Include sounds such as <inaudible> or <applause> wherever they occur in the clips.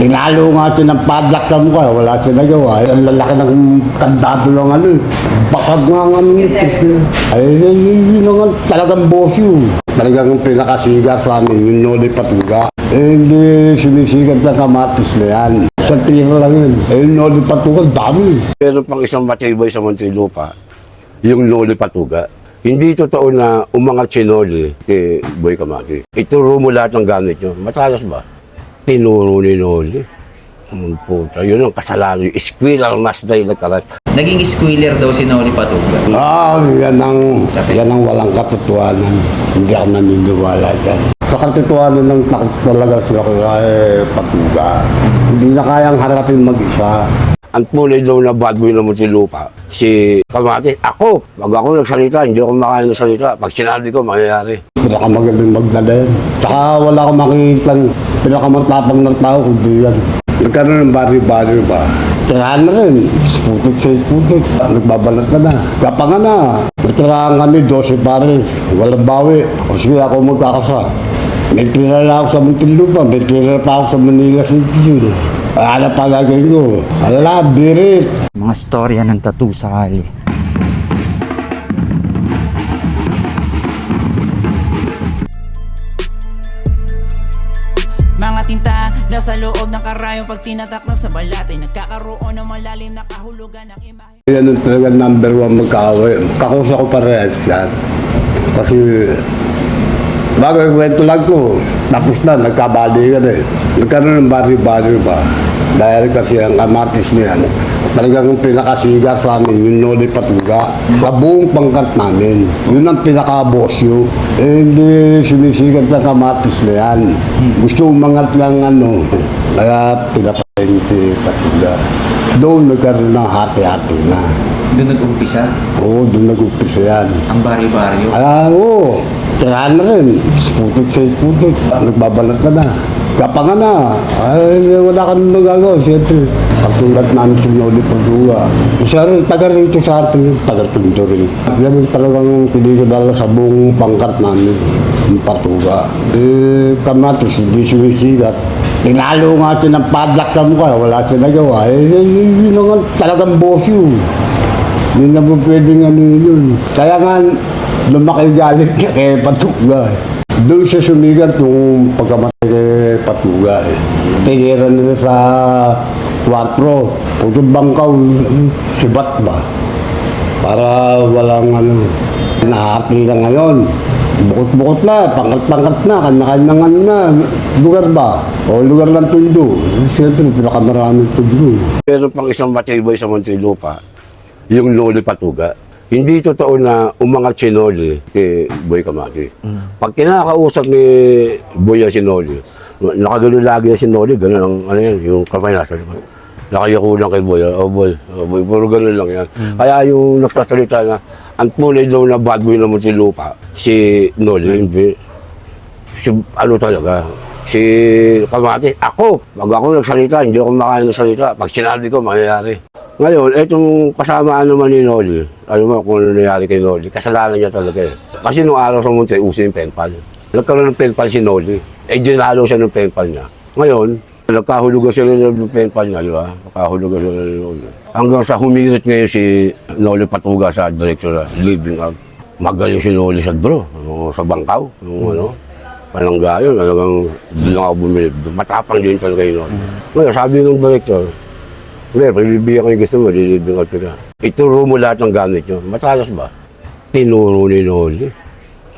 Tinalo nga siya ng padlock sa mukha, wala siya nagawa. Ang lalaki ng kandado lang ano eh. Basag nga nga ng ipis niya. Ay, ay, ay, yun nga talagang boss yun. Talagang pinakasiga sa amin, yung noli patuga. Eh, hindi sinisigat ng kamatis na yan. Sa tira lang yun. Eh, yung noli patuga, dami. Meron pang isang matibay sa Muntinlupa, yung Loli Patuga. Hindi totoo na umangat si Noli kay Boy Kamaki. Ituro mo lahat ng gamit nyo. Matalas ba? Tinuro ni Noli. Ang puta, yun ang kasalanan. Yung squealer mas dahil nagkarat. Naging squealer daw si Noli Patuga. Ah, yan ang, yan ang walang katotohanan. Hindi ako naniniwala dyan. Sa katotohanan ng takot talaga sila kay Patuga. Hindi na kayang harapin mag-isa. Ang tunay daw na bad boy ng Muntinlupa, si Kamati, ako, pag ako nagsalita, hindi ako makain ng salita. Pag sinabi ko, mangyayari. Pinakamagaling magdala yan. Tsaka wala akong makikita pinakamatapang ng tao kundi yan. Nagkaroon ng bari-bari ba? Tirahan na rin. Putik sa putik. Nagbabalat ka na. Kapanga na. Nagtirahan kami 12 pares. Walang bawi. O sige ako magkakasa. May tira na ako sa Muntinlupa. May tira pa ako sa Manila City. Ano pa gagawin ko? Ala, birit. mga storya ng tattoo sa kali. Nasa loob ng karayong pag tinatak na sa balat ay nagkakaroon ng malalim na kahulugan ng imahe. Yan ang talaga number one magkaaway. Kakusa ko parehas yan. Kasi bago yung kwento lang ko, tapos na, nagkabali ka na eh. Nagkaroon ng bari-bari ba? Dahil kasi ang kamatis niya, talagang pinakasiga sa amin, yung noli patuga. Sa buong pangkat namin, yun ang pinaka-boss yun. Eh, hindi sinisigat ng kamatis na yan. Gusto umangat lang ano, kaya pinapain si patuga. Doon nagkaroon ng hati-hati na. Doon nag-umpisa Oo, doon nag-umpisa yan. ang bari-baryo. Ah, oo. Tirahan na rin. Putik sa putik. Nagbabalat ka na. Kapanga na. Ay, wala ka nang nagagawa. Siyempre, katulad namin si Noli Padua. Isa rin, taga rito sa atin, taga Tondo rin. Yan ang talagang pinigidala sa buong pangkat namin, yung Patuga. Eh, kamatis, hindi sumisigat. Tinalo nga siya ng padlock sa mukha, wala siya nagawa. Eh, eh, yun nga talagang boss yun. Hindi na po pwedeng ano yun. Kaya nga, lumaki galit niya <laughs> kay Patuga. Doon siya sumigat nung pagkamatay kay Patuga. Eh. Tinira nila sa 4. Puto bangkaw, sibat ba? Para walang ano, nahati na ngayon. Bukot-bukot na, pangkat-pangkat na, kanya-kanyang ano na, lugar ba? O lugar ng tundo. Siyempre, pinakamaraming tundo. Meron pang isang matibay sa Muntinlupa, yung Loli Patuga. Hindi totoo na umangat si Noli kay Boy Kamaki. Pag kinakausap ni Boy si Noli, nakagano lagi si Noli, gano'n ang ano yan, yung kamay nasa likod. Nakayako lang kay Boy, oh boy, oh boy, puro gano'n lang yan. Kaya yung nagsasalita na, ang tunay daw na bad boy ng Muntinlupa, si Noli, hindi. Si, ano talaga, si Kamati, ako, pag ako nagsalita, hindi ako makain ng salita. Pag sinabi ko, mangyayari. Ngayon, itong kasamaan naman ni Noli, ano mo kung ano nangyari kay Noli, kasalanan niya talaga eh. Kasi nung araw sa Monte, uso yung penpal. Nagkaroon ng penpal si Noli. Eh, dinalo siya ng penpal niya. Ngayon, nagkahulugan sila ng penpal niya, di ba? Nagkahulugan sila ng Noli. Hanggang sa humirit ngayon si Noli Patuga sa director na living out. Magaling si Noli sa draw, ano, sa bangkaw, yung ano. Palanggayon, talagang doon ako bumili. Matapang din talaga yun. Ngayon, sabi ng director, hindi, pag bibigyan ko yung gusto mo, lilibing out kita. Ituro mo lahat ng gamit nyo. Matalas ba? Tinuro ni Noli.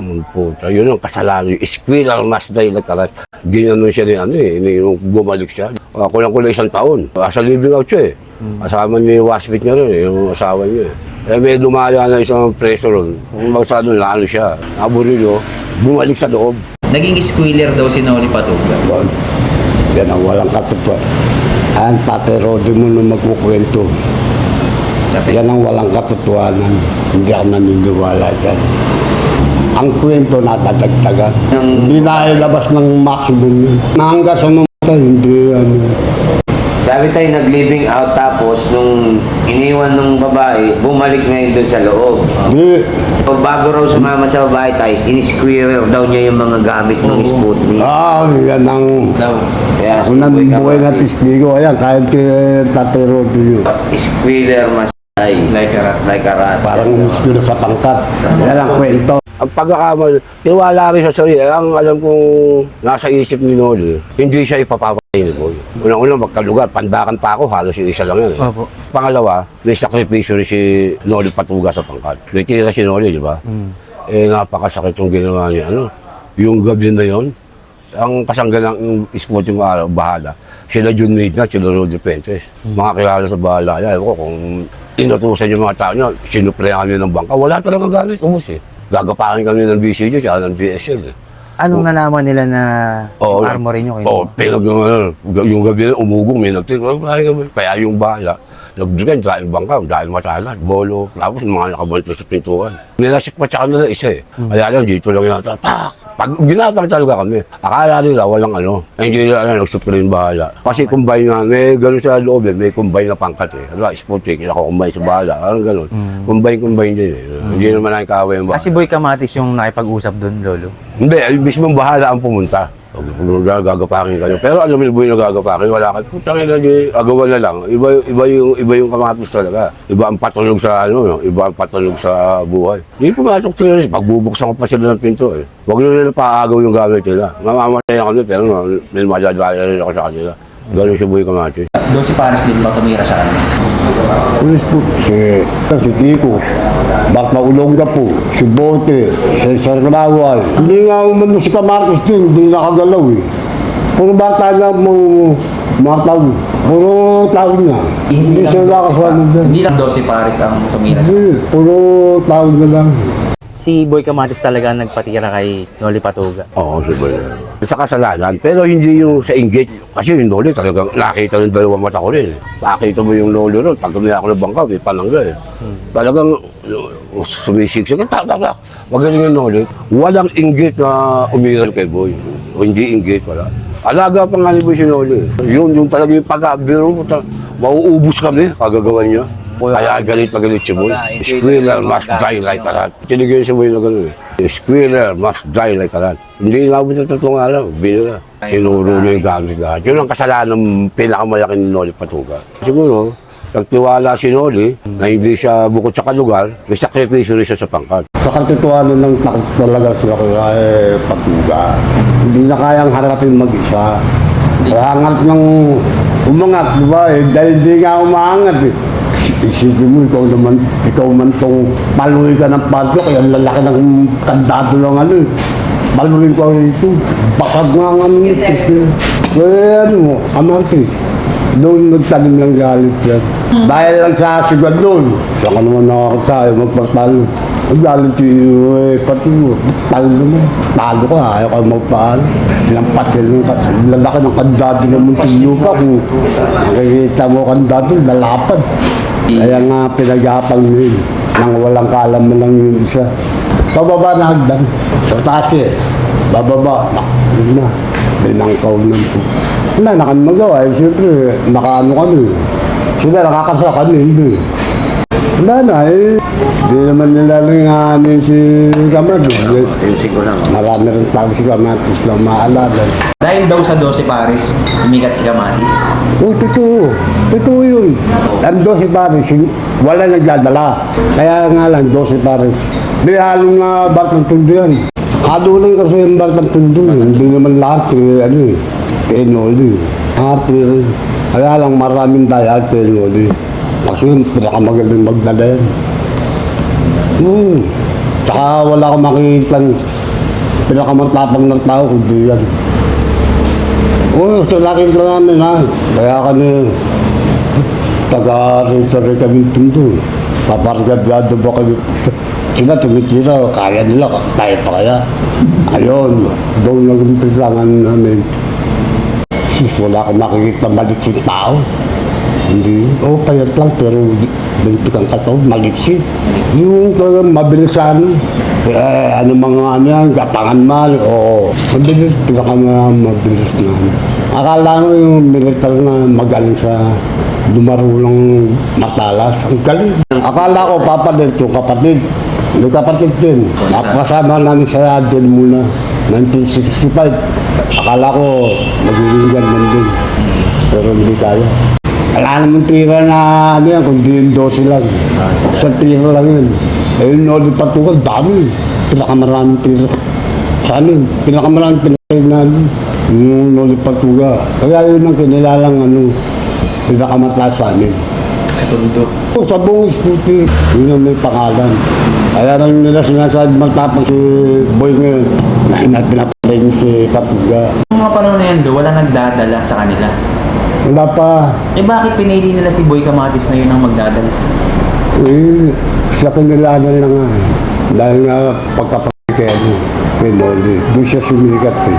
Ang puta, yun ang kasalanan. Yung squealer mas dahil nagkarat. Ginanon siya ni ano eh, ni, nung bumalik siya. Uh, kulang kulang isang taon. Asa living out siya eh. Kasama ni Wasvik niya rin eh, yung asawa niya eh. Eh may dumaya na isang preso ron. Kung magsado na ano siya, naburilyo, bumalik sa loob. Naging squealer daw si Noli Patuga. Bon. Yan ang walang katotohanan. Ang paperode mo nung magkukwento. Yan ang walang katotohanan. Hindi ako naniniwala dyan. Ang kwento nadadagdagan. Hindi na ilabas ng maximum yun. Na hanggang sa mamatay, hindi ano. Sabi tayo nag-living out tapos nung iniwan nung babae, bumalik ngayon doon sa loob. Di, Bago raw sumama sa babae tayo, in-square daw niya yung mga gamit ng Sputnik. ah, yan ang Daw. Kaya unang buhay na testigo. Ayan, kahit kay Tate Rodrigo. Squealer masay. Like a rat. Like a rat. Parang gusto sa pangkat. Yan ang kwento. Ang pagkakamali, tiwala rin sa sarili. Ang alam kong nasa isip ni Noli, hindi siya ipapapatay ni Boy. Unang-unang magkalugar, pandakan pa ako, halos yung isa lang yan. Eh. Opo. Pangalawa, may sakripisyo rin si Noli Patuga sa pangkat. May tira si Noli, di ba? Eh, napakasakit yung ginawa niya. Ano? Yung gabi na yon, ang kasanggan ng sport yung araw, bahala. Sila Jun Midnight, sila Rodri Pentes. Mga kilala sa bahala. Yan, ko kung inutusan yung mga tao niya, sinuprehan kami ng bangka, wala talagang galit, ubus eh. Gagapakin kami ng BCJ at ng DSL eh. Anong nalaman nila na yung armory nyo kayo? Oo, pinag yung, ano, yung gabi na umugong, may nagtira. Kaya yung bala, nagdigan dahil bangka, dahil matalat, bolo, tapos mga nakabantay sa pintuan. Nilasik pa sa kanila isa eh. Kaya lang, dito lang yata, tak! Pag ginatang talaga kami, akala nila walang ano, hindi nila ano, nagsupreme bahala. Kasi combine nga, may gano'n sa loob eh, may combine na pangkat eh. Ano, sport ako combine sa bahala, parang gano'n. Combine-combine din eh. Hindi naman namin kaaway yung bahala. Kasi Boy Kamatis yung nakipag-usap doon, Lolo. Hindi, mismong bahala ang pumunta. Gagapakin kayo. Pero alam mo yung buhay na gagapakin, wala ka. Putang ina, agawan na lang. Iba, iba yung, iba yung kamatis talaga. Iba ang patunog sa, ano, iba ang patunog sa buhay. Hindi pumasok sila, pagbubuksan ko pa sila ng pinto eh. Huwag nyo nila paagaw yung gamit nila. Mamamatay kami, pero no, may madadala ako sa kanila. Ganun si buhay kamatis. Doon si Paris din ba tumira sa kanya? Pulis po, si, si Tico, Bak Maulong ka po, si Bote, si Sir Kalaway. Hindi nga umano si Camarcos din, hindi nakagalaw eh. Puro bata na mong mga tao. Puro tao na. Hindi siya nakasama dyan. Hindi lang daw si Paris ang tumira sa Hindi, puro tao na lang. Si Boy Kamatis talaga ang nagpatira kay Noli Patuga. Oo, si Boy. Sa kasalanan, pero hindi yung sa inggit. Kasi yung lolo talagang nakita ng dalawang mata ko rin. Nakita mo yung lolo ron, pag tumira ako ng bangka, may palangga eh. Talagang uh, sumisiksik. Tak. Magaling yung lolo. Walang inggit na umiral kay Boy. O hindi inggit, wala. Alaga pa nga ni Boy si eh. Yun, yung talaga yung pag-abiro mauubos kami, kagagawan niya. Kaya galit na galit si Boy. Squealer must die like a rat. Tinigyan si Boy na gano'n eh. Squealer must die like a rat. Hindi na sa tatlong araw. Binira. Tinuro niya yung gamit lahat. Yun ang kasalanan ng pinakamalaki ni Noli Patuga. Siguro, nagtiwala si Noli na hindi siya bukod sa kalugar, may sakripisyo rin siya sa pangkat. Sa katotohanan ng takot talaga sila kaya eh, patuga. Hindi na kayang harapin mag-isa. Kaya angat ng umangat, di ba? Eh, dahil di nga umaangat eh. Isipin mo, ikaw naman, ikaw man tong paluin ka ng padlock, ang lalaki ng kandado lang ano eh. Paluin ko rito. Basag nga ang ano nito. Kaya ano mo, amati. Doon nagtanim ng galit yan. Dahil lang sa sigad doon. Saka naman nakakatayo, magpapalo. Ang galit yung eh, pati mo. Talo naman. Talo ka, ayaw ka sila ng kat- lalaki ng kandado ng Muntinyo pa. Kung nakikita mo kandado, lalapad. Kaya nga pinaghapang mo yun. Nang walang kaalaman lang yung isa. Sa baba na hagdan. Sa taas eh. Bababa. Nak, yun na. Binangkaw na po. Wala na kami magawa. Eh, siyempre, nakaano kami. Sila nakakasa kami, hindi. Wala na eh. Hindi naman nila rin nga ano yun si Kamad. Ayusin ko lang. Marami rin tao si Kamatis na maalala. Dahil daw sa 12 Paris, umikat si Kamatis. Oh, totoo. Totoo yun. Ang 12 pares, wala nagdadala. Kaya nga lang, 12 pares. Di halong nga batang tundo yan. Halo lang kasi yung batang tundo. eh. Hindi naman lahat eh, ano eh. Tenoli. Happy rin. Kaya lang maraming dahil tenoli. Kasi yung pinakamagaling magdala yan. Hmm. Tsaka wala akong makikita pinakamatapang ng tao kundi yan. Oo, sa laking ka namin ha. Kaya kami, taga-rito rin kami tundo. Papargabyado ba kami? <laughs> Sila tumitira, kaya nila, tayo pa kaya. Ayun, doon nag-umpisangan namin. Sus, wala akong makikita maliksin tao. Hindi. Oh, payat lang, pero bintik ang katawan, maliksin. Yung talagang mabilisan. Eh, ano mga ano yan, gapangan mal, oo. Mabilis, pinaka mabilis na. Akala ko yung militar na magaling sa dumarulong matalas. Ang galing. Akala ko papalit yung kapatid. Yung kapatid din. Napakasama namin sa din muna. 1965. Akala ko magiging ganun din. Pero hindi kaya. Wala naman tira na ano yan, kundi yung 12 lang. Sa tira lang yun. Eh, yung Noli Patugal, dami. Pinakamaraming tira. Sa amin, pinakamaraming pinakain namin. Yung Noli Patuga. Kaya yun ang kinilalang ano, pinakamataas sa amin. Sa tundo. O, sa buong isputi, yun ang may pangalan. Kaya nang nila sinasabi matapang si Boy ngayon, na pinapalay niya si Patuga. Yung mga panahon na yan, do, wala nagdadala sa kanila. Wala pa, Eh bakit pinili nila si Boy Kamatis na yun ang magdadala? eh, siya kinilalan na nga. Dahil nga pagkapatid Noli. Doon siya sumikat eh.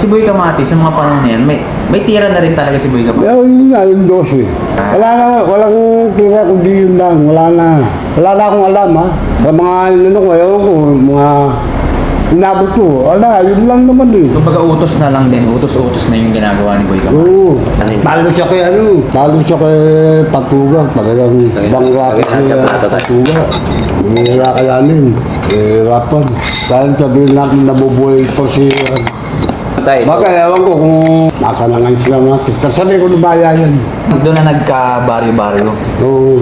Si Boy Kamatis, yung mga panahon na yan, may, may tira na rin talaga si Boy Kamatis. Kaya yun na, yung 12. Wala na, walang tira kundi yun lang. Wala na. Wala na akong alam ha. Sa mga ano ko, ewan ko, mga inabot ko. Wala, yun lang naman eh. Kumbaga utos na lang din, utos-utos na yung ginagawa ni Boy Kamatis. Oo. Talo siya kay ano, talo siya kay Patuga. Talagang ibang racket niya Patuga. Hindi nila kayanin. Eh, rapan. Dahil sabihin natin nabubuhay po si... uh, Tay, Baka ewan ko kung nasa na ngayon sila natin. Kasi sabi ko lumaya yan. Doon na nagka-baryo-baryo. Oo.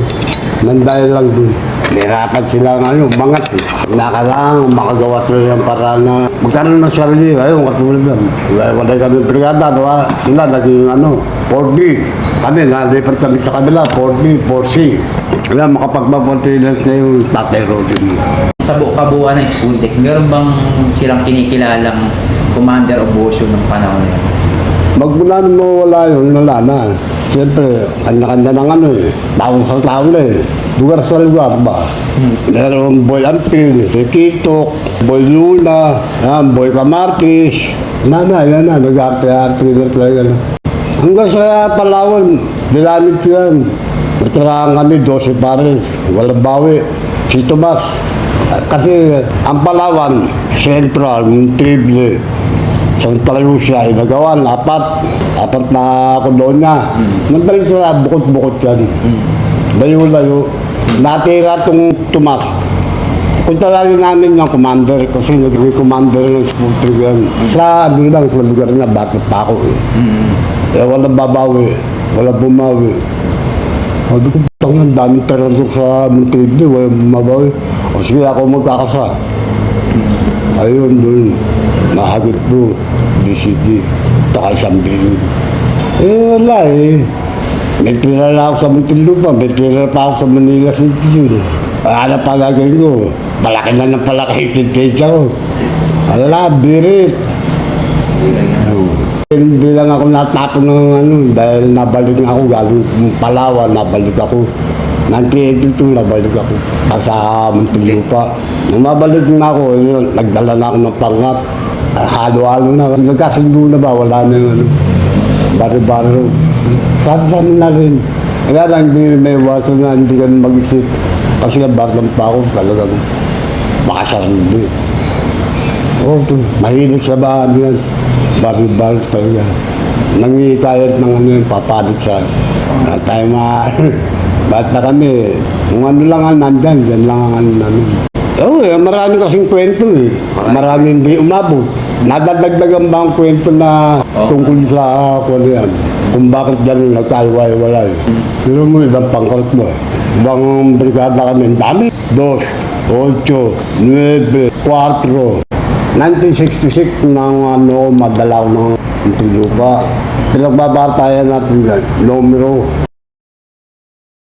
Nandahil lang dun. Nahirapan sila ng ano, mangat eh. Nakalang, makagawa sila ng paraan na magkaroon ng sarili. Ayun, katulad yan. Wala, wala kami brigada, diba? Sila naging ano, 4D. Kami, nalipat kami sa kabila, 4D, 4C. Kaya makapagmapuntinas na yung tatay Rodin. Sa bu- kabuuan ng school deck, meron bang silang kinikilalang commander of Bosyo ng panahon na yun? Magmula nung mawala yun, wala na. Siyempre, kanya-kanya ng ano eh. Taong sa taon eh. Lugar sa lugar ba? Meron Boy Ampil, si Kitok, Boy Luna, yan, Boy Camartis. Na na, yan na, nag-arte-arte na talaga. Hanggang sa Palawan, dinamit ko yan. Nagtirahan kami, 12 pares, walang bawi. Si Tomas. Kasi ang Palawan, Central, Montevideo, Santa Lucia, inagawan, apat. Apat na kolonya. Nang balik sila, bukot-bukot yan. Layo-layo. Natira tong Tomas. Punta lang namin ng commander kasi naging commander ng Sputnik yan. Sa ano lang, sa lugar na, bata pa ako eh. Eh, walang babawi. Walang bumawi. Sabi ko, putang ang daming teror doon sa Montevideo, walang bumabawi. O sige, ako magkakasa. Ayun, doon. Nahagit po. DCT. Taka isang bilyon. Eh, wala eh. May tira na ako sa Muntinlupa. May tira pa ako sa Manila City. Ano pa gagawin ko? Malaki na ng palaki yung sentensya ko. Wala, birit. Hindi ako natapon ng ano, dahil nabalik na ako galing Palawan, nabalik ako. 1982, nabalik ako. Sa Muntinlupa. Nung mabalik na ako, yun, nagdala na ako ng pangat. Halo-halo na. Nagkasundo na ba? Wala na ano. Bari-bari. Sabi sa amin na rin. Kaya lang hindi may iwasan na hindi ka mag-isip. Kasi nga batang pa ako talagang makasarili. Oo, to. Mahilig sa bahan yan. Bari-bari talaga. Nangikayat ng ano yung papalit sa na tayo ma... Bata <laughs> kami, kung ano lang ang nandyan, dyan lang ang ano namin. Oo, eh, marami kasing kwento eh. Marami hindi umabot. Nadadagdagan ba ang kwento na tungkol sa uh, kung ano yan? Kung bakit dyan nagkaiwalay-walay. Pero mo ibang pangkarat mo. Ibang brigada kami, dami. Dos, ocho, nueve, cuatro. 1966 nang ano, madalaw ng Muntinlupa. Pinagbabatayan natin dyan, numero